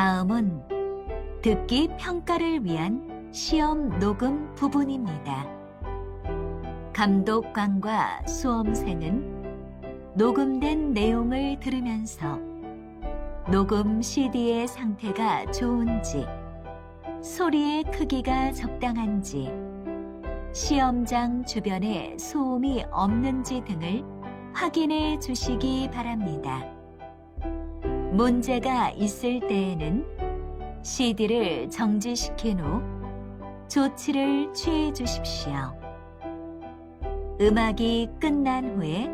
다음은 듣기 평가를 위한 시험 녹음 부분입니다. 감독관과 수험생은 녹음된 내용을 들으면서 녹음 CD의 상태가 좋은지, 소리의 크기가 적당한지, 시험장 주변에 소음이 없는지 등을 확인해 주시기 바랍니다. 문제가 있을 때에는 CD를 정지시킨 후 조치를 취해 주십시오. 음악이 끝난 후에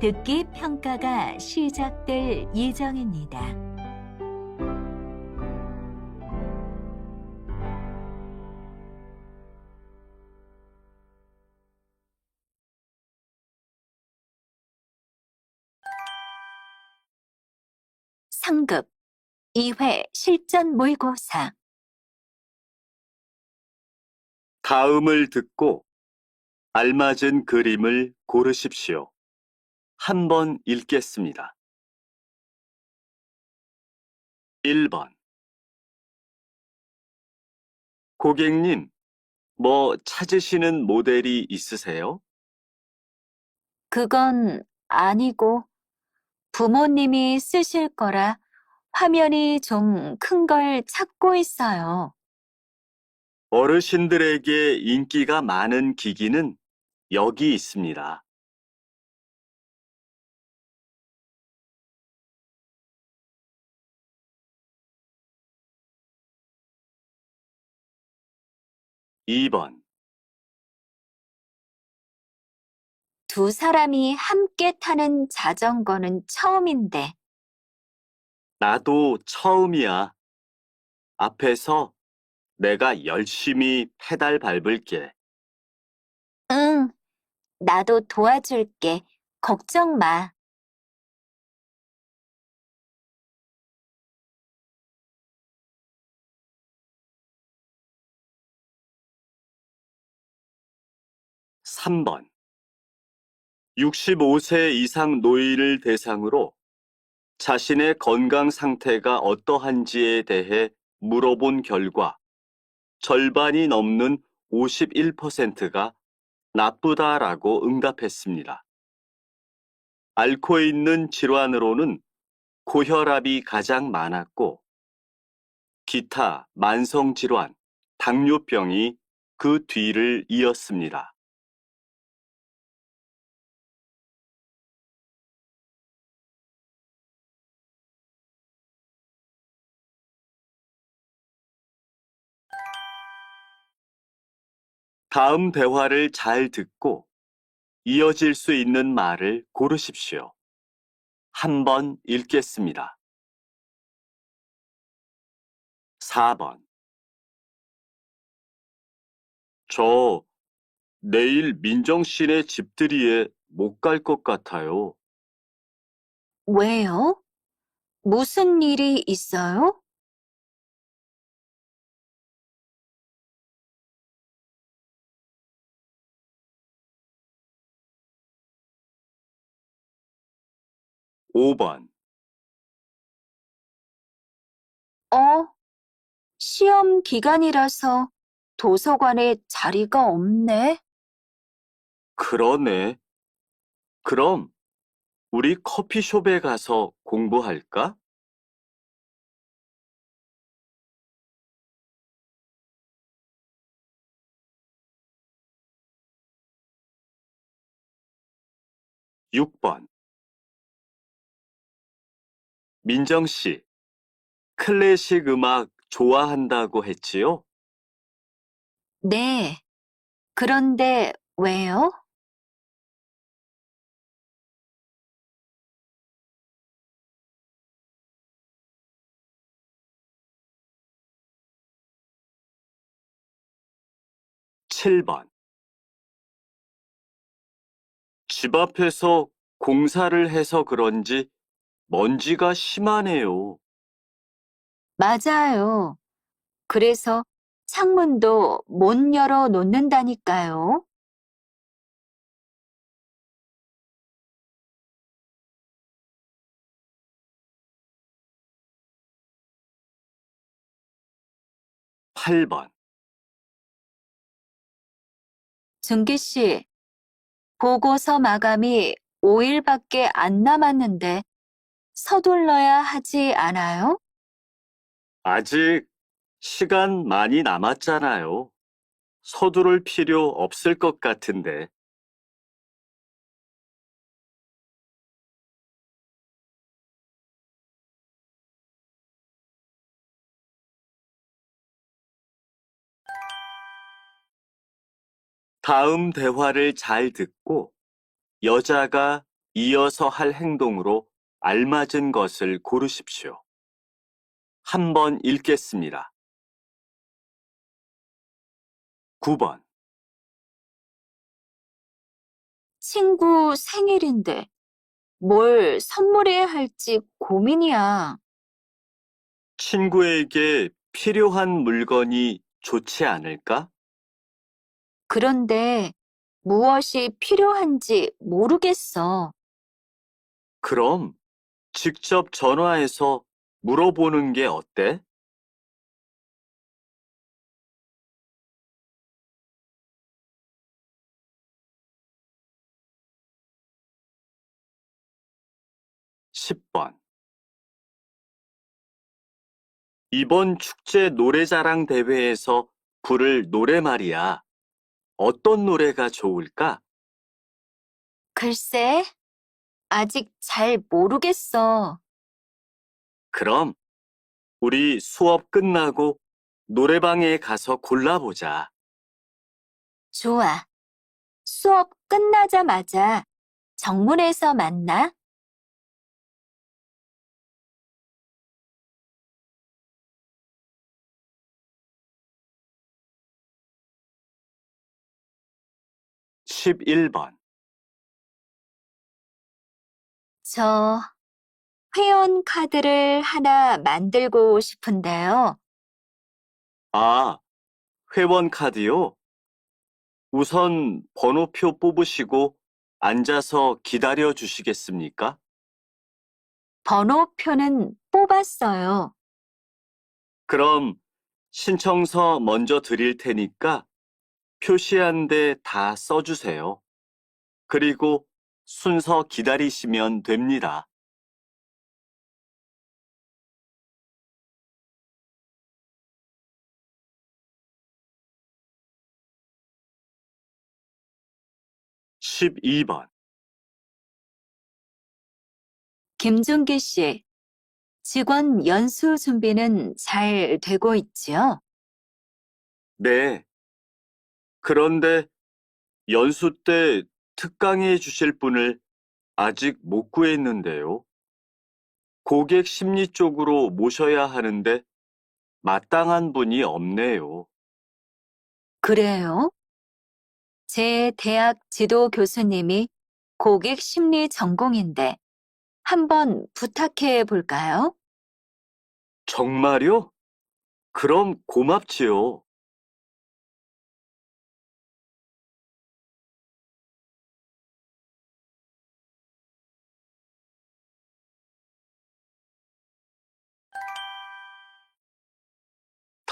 듣기 평가가 시작될 예정입니다. 상급 2회 실전 모의고사 다음을 듣고 알맞은 그림을 고르십시오. 한 번 읽겠습니다. 1번 고객님, 뭐 찾으시는 모델이 있으세요? 그건 아니고 부모님이 쓰실 거라 화면이 좀 큰 걸 찾고 있어요. 어르신들에게 인기가 많은 기기는 여기 있습니다. (2번) 두 사람이 함께 타는 자전거는 처음인데 나도 처음이야. 앞에서 내가 열심히 페달 밟을게. 응, 나도 도와줄게. 걱정 마. (3번) 65세 이상 노인을 대상으로 자신의 건강 상태가 어떠한지에 대해 물어본 결과 절반이 넘는 51%가 나쁘다라고 응답했습니다. 앓고 있는 질환으로는 고혈압이 가장 많았고 기타 만성 질환, 당뇨병이 그 뒤를 이었습니다. 다음 대화를 잘 듣고 이어질 수 있는 말을 고르십시오. 한 번 읽겠습니다. 4번 저 내일 민정 씨네 집들이에 못 갈 것 같아요. 왜요? 무슨 일이 있어요? 5번 어, 시험 기간이라서 도서관에 자리가 없네. 그러네. 그럼 우리 커피숍에 가서 공부할까? (6번) 민정 씨, 클래식 음악 좋아한다고 했지요? 네. 그런데 왜요? (7번) 집 앞에서 공사를 해서 그런지 먼지가 심하네요. 맞아요. 그래서 창문도 못 열어 놓는다니까요. 8번. 준기 씨, 보고서 마감이 5일밖에 안 남았는데 서둘러야 하지 않아요? 아직 시간 많이 남았잖아요. 서두를 필요 없을 것 같은데. 다음 대화를 잘 듣고 여자가 이어서 할 행동으로 알맞은 것을 고르십시오. 한번 읽겠습니다. 9번. 친구 생일인데 뭘 선물해야 할지 고민이야. 친구에게 필요한 물건이 좋지 않을까? 그런데 무엇이 필요한지 모르겠어. 그럼 직접 전화해서 물어보는 게 어때? (10번) 이번 축제 노래자랑 대회에서 부를 노래 말이야. 어떤 노래가 좋을까? 글쎄, 아직 잘 모르겠어. 그럼 우리 수업 끝나고 노래방에 가서 골라보자. 좋아. 수업 끝나자마자 정문에서 만나. (11번) 저 회원 카드를 하나 만들고 싶은데요. 아, 회원 카드요? 우선 번호표 뽑으시고 앉아서 기다려 주시겠습니까? 번호표는 뽑았어요. 그럼 신청서 먼저 드릴 테니까 표시한 데 다 써주세요. 그리고 순서 기다리시면 됩니다. (12번) 김준기 씨, 직원 연수 준비는 잘 되고 있지요? 네. 그런데 연수 때 특강해 주실 분을 아직 못 구했는데요. 고객 심리 쪽으로 모셔야 하는데 마땅한 분이 없네요. 그래요? 제 대학 지도 교수님이 고객 심리 전공인데 한번 부탁해 볼까요? 정말요? 그럼 고맙지요.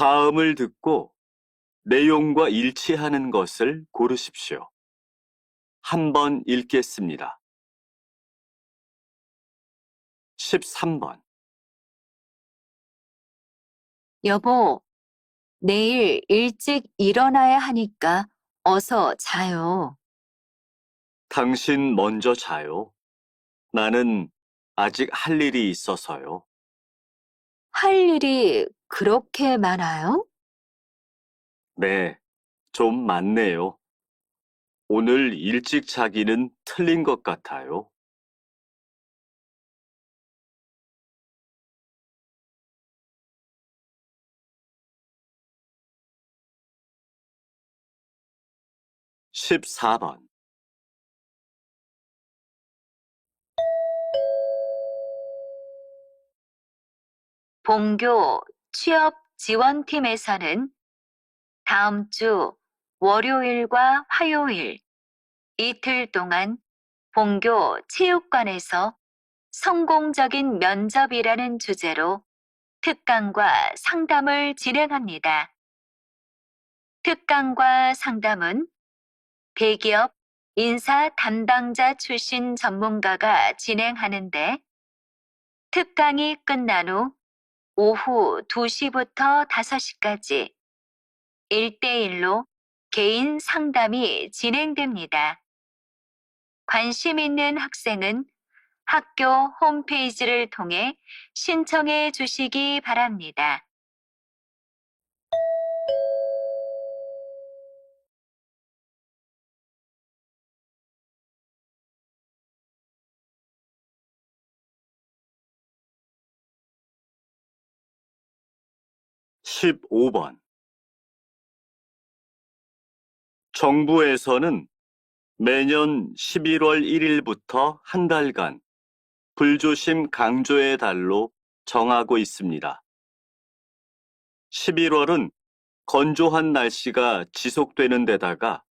다음을 듣고 내용과 일치하는 것을 고르십시오. 한 번 읽겠습니다. 13번. 여보, 내일 일찍 일어나야 하니까 어서 자요. 당신 먼저 자요. 나는 아직 할 일이 있어서요. 할 일이 그렇게 많아요? 네, 좀 많네요. 오늘 일찍 자기는 틀린 것 같아요. (14번) 본교 취업 지원팀에서는 다음 주 월요일과 화요일 이틀 동안 본교 체육관에서 성공적인 면접이라는 주제로 특강과 상담을 진행합니다. 특강과 상담은 대기업 인사 담당자 출신 전문가가 진행하는데 특강이 끝난 후 오후 2시부터 5시까지 1대1로 개인 상담이 진행됩니다. 관심 있는 학생은 학교 홈페이지를 통해 신청해 주시기 바랍니다. 십오 번 정부에서는 매년 11월 1일부터 한 달간 불조심 강조의 달로 정하고 있습니다. 11월은 건조한 날씨가 지속되는 데다가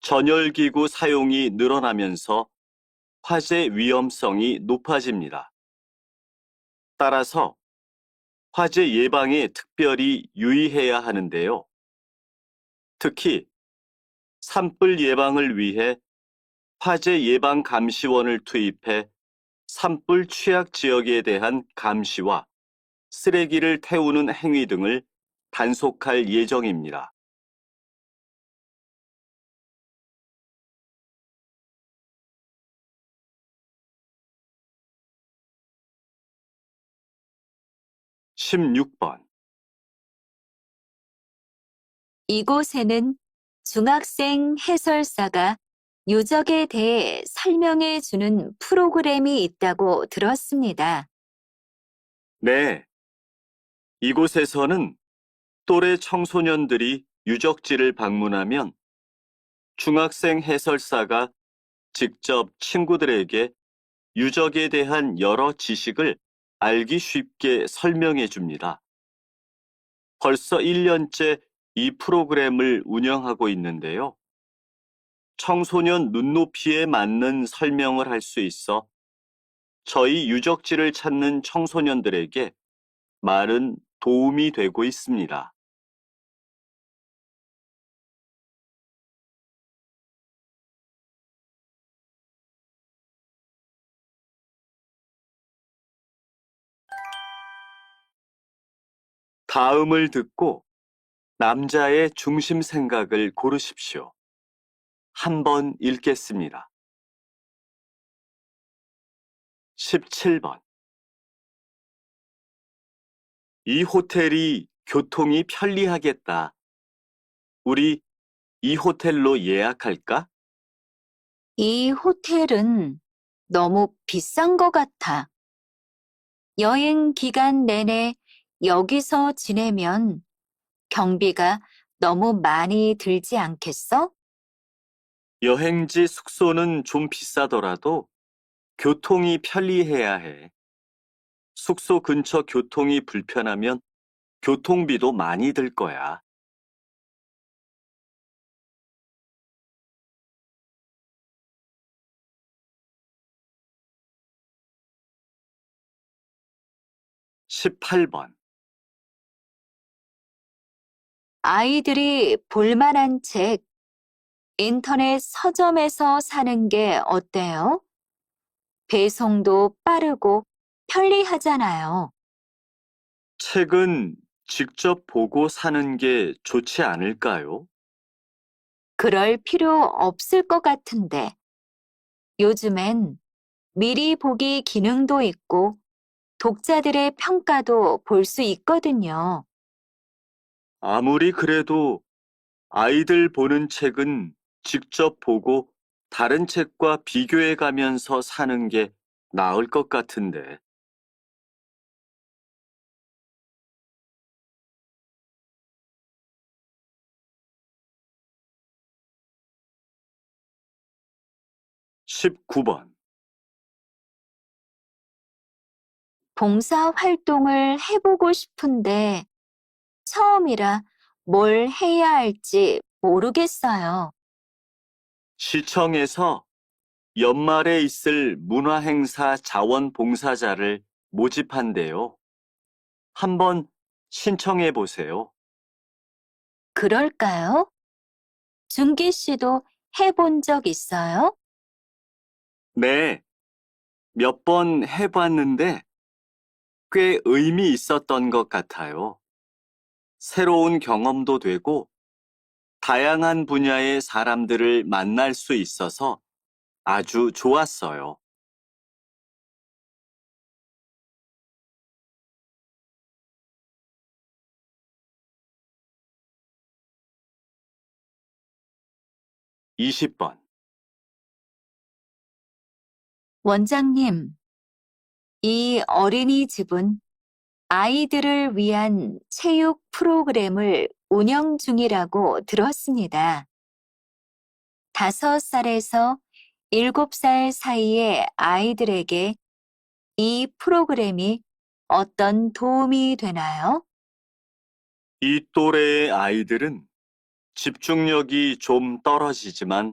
전열기구 사용이 늘어나면서 화재 위험성이 높아집니다. 따라서 화재 예방에 특별히 유의해야 하는데요. 특히 산불 예방을 위해 화재 예방 감시원을 투입해 산불 취약 지역에 대한 감시와 쓰레기를 태우는 행위 등을 단속할 예정입니다. 십육 번 이곳에는 중학생 해설사가 유적에 대해 설명해 주는 프로그램이 있다고 들었습니다. 네. 이곳에서는 또래 청소년들이 유적지를 방문하면 중학생 해설사가 직접 친구들에게 유적에 대한 여러 지식을 알기 쉽게 설명해 줍니다. 벌써 1년째 이 프로그램을 운영하고 있는데요. 청소년 눈높이에 맞는 설명을 할 수 있어 저희 유적지를 찾는 청소년들에게 많은 도움이 되고 있습니다. 다음을 듣고 남자의 중심 생각을 고르십시오. 한번 읽겠습니다. 17번 이 호텔이 교통이 편리하겠다. 우리 이 호텔로 예약할까? 이 호텔은 너무 비싼 것 같아. 여행 기간 내내 여기서 지내면 경비가 너무 많이 들지 않겠어? 여행지 숙소는 좀 비싸더라도 교통이 편리해야 해. 숙소 근처 교통이 불편하면 교통비도 많이 들 거야. 십팔 번 아이들이 볼만한 책, 인터넷 서점에서 사는 게 어때요? 배송도 빠르고 편리하잖아요. 책은 직접 보고 사는 게 좋지 않을까요? 그럴 필요 없을 것 같은데. 요즘엔 미리 보기 기능도 있고 독자들의 평가도 볼 수 있거든요. 아무리 그래도 아이들 보는 책은 직접 보고 다른 책과 비교해 가면서 사는 게 나을 것 같은데. 십구 번 봉사 활동을 해보고 싶은데 처음이라 뭘 해야 할지 모르겠어요. 시청에서 연말에 있을 문화행사 자원봉사자를 모집한대요. 한번 신청해 보세요. 그럴까요? 준기 씨도 해본 적 있어요? 네, 몇 번 해봤는데 꽤 의미 있었던 것 같아요. 새로운 경험도 되고 다양한 분야의 사람들을 만날 수 있어서 아주 좋았어요. 이십 번 원장님, 이 어린이집은 아이들을 위한 체육 프로그램을 운영 중이라고 들었습니다. 다섯 살에서 일곱 살 사이의 아이들에게 이 프로그램이 어떤 도움이 되나요? 이 또래의 아이들은 집중력이 좀 떨어지지만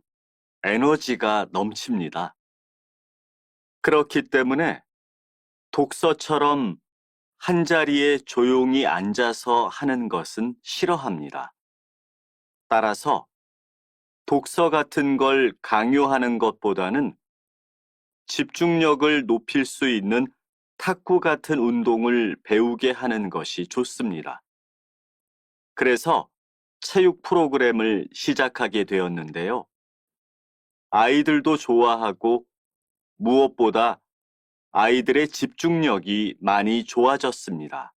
에너지가 넘칩니다. 그렇기 때문에 독서처럼 한 자리에 조용히 앉아서 하는 것은 싫어합니다. 따라서 독서 같은 걸 강요하는 것보다는 집중력을 높일 수 있는 탁구 같은 운동을 배우게 하는 것이 좋습니다. 그래서 체육 프로그램을 시작하게 되었는데요. 아이들도 좋아하고 무엇보다 아이들의 집중력이 많이 좋아졌습니다.